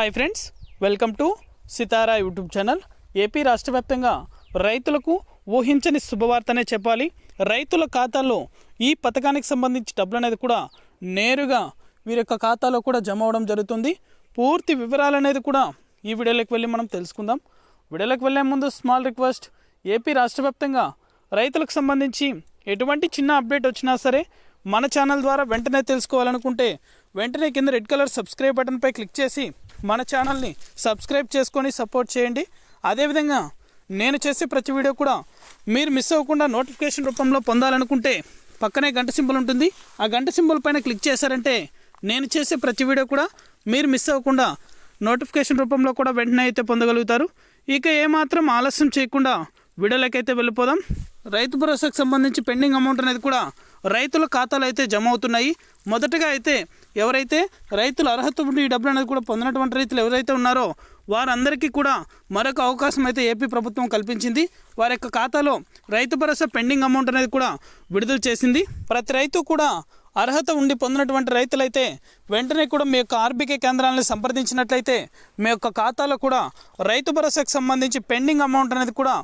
Hi friends welcome to Sitara YouTube channel AP రాష్ట్ర వ్యాప్తంగా రైతులకు ఊహించని శుభవార్తనే చెప్పాలి. రైతుల ఖాతాల్లో ఈ పథకానికి సంబంధించి డబ్బులు అనేది కూడా నేరుగా వీరి యొక్క ఖాతాలో కూడా జమ అవడం జరుగుతుంది. పూర్తి వివరాలు అనేది కూడా ఈ వీడియోలోకి వెళ్ళి మనం తెలుసుకుందాం. వీడియోలోకి వెళ్ళే ముందు స్మాల్ రిక్వెస్ట్ ఏపీ రాష్ట్ర వ్యాప్తంగా రైతులకు సంబంధించి ఎటువంటి చిన్న అప్డేట్ వచ్చినా సరే మన ఛానల్ ద్వారా వెంటనే తెలుసుకోవాలనుకుంటే వెంటనే కింద రెడ్ కలర్ సబ్స్క్రైబ్ బటన్పై క్లిక్ చేసి మన ఛానల్ని సబ్స్క్రైబ్ చేసుకొని సపోర్ట్ చేయండి. అదేవిధంగా నేను చేసే ప్రతి వీడియో కూడా మీరు మిస్ అవ్వకుండా నోటిఫికేషన్ రూపంలో పొందాలనుకుంటే పక్కనే గంట సింబల్ ఉంటుంది. ఆ గంట సింబల్ పైన క్లిక్ చేశారంటే నేను చేసే ప్రతి వీడియో కూడా మీరు మిస్ అవ్వకుండా నోటిఫికేషన్ రూపంలో కూడా వెంటనే అయితే పొందగలుగుతారు. ఇక ఏమాత్రం ఆలస్యం చేయకుండా వీడియోలకైతే వెళ్ళిపోదాం. రైతు భరోసాకు సంబంధించి పెండింగ్ అమౌంట్ అనేది కూడా రైతుల ఖాతాలు అయితే జమ అవుతున్నాయి. మొదటగా అయితే ఎవరైతే రైతుల అర్హత ఉండి ఈ డబ్బులు అనేది కూడా పొందినటువంటి రైతులు ఎవరైతే ఉన్నారో వారందరికీ కూడా మరొక అవకాశం అయితే ఏపీ ప్రభుత్వం కల్పించింది. వారి యొక్క ఖాతాలో రైతు భరోసా పెండింగ్ అమౌంట్ అనేది కూడా విడుదల చేసింది. ప్రతి రైతు కూడా అర్హత ఉండి పొందినటువంటి రైతులైతే వెంటనే కూడా మీ యొక్క ఆర్బీకే కేంద్రాలను సంప్రదించినట్లయితే మీ యొక్క ఖాతాలో కూడా రైతు భరోసాకు సంబంధించి పెండింగ్ అమౌంట్ అనేది కూడా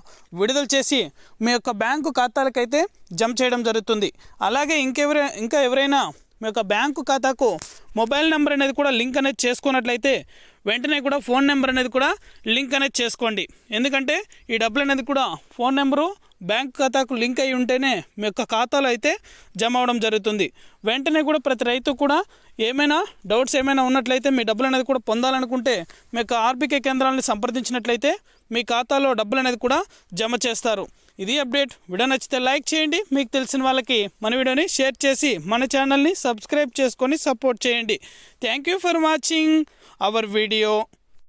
విడుదల చేసి మీ యొక్క బ్యాంకు ఖాతాలకైతే జమ చేయడం జరుగుతుంది. అలాగే ఇంకెవర ఇంకా ఎవరైనా మీ యొక్క బ్యాంకు ఖాతాకు మొబైల్ నెంబర్ అనేది కూడా లింక్ అనేది చేసుకున్నట్లయితే వెంటనే కూడా ఫోన్ నెంబర్ అనేది కూడా లింక్ అనేది చేసుకోండి. ఎందుకంటే ఈ డబ్బులు అనేది కూడా ఫోన్ నెంబరు బ్యాంక్ ఖాతాకు లింక్ అయి ఉంటేనే మీ యొక్క ఖాతాలో అయితే జమ అవడం జరుగుతుంది. వెంటనే కూడా ప్రతి రైతు కూడా ఏమైనా డౌట్స్ ఏమైనా ఉన్నట్లయితే మీ డబ్బులు అనేది కూడా పొందాలనుకుంటే మీ యొక్క ఆర్బీకే కేంద్రాలను సంప్రదించినట్లయితే మీ ఖాతాలో డబ్బులు అనేది కూడా జమ చేస్తారు. ఇది అప్డేట్. వీడియో నచ్చితే లైక్ చేయండి. మీకు తెలిసిన వాళ్ళకి మన వీడియోని షేర్ చేసి మన ఛానల్ని సబ్స్క్రైబ్ చేసుకొని సపోర్ట్ చేయండి. Thank you for watching our video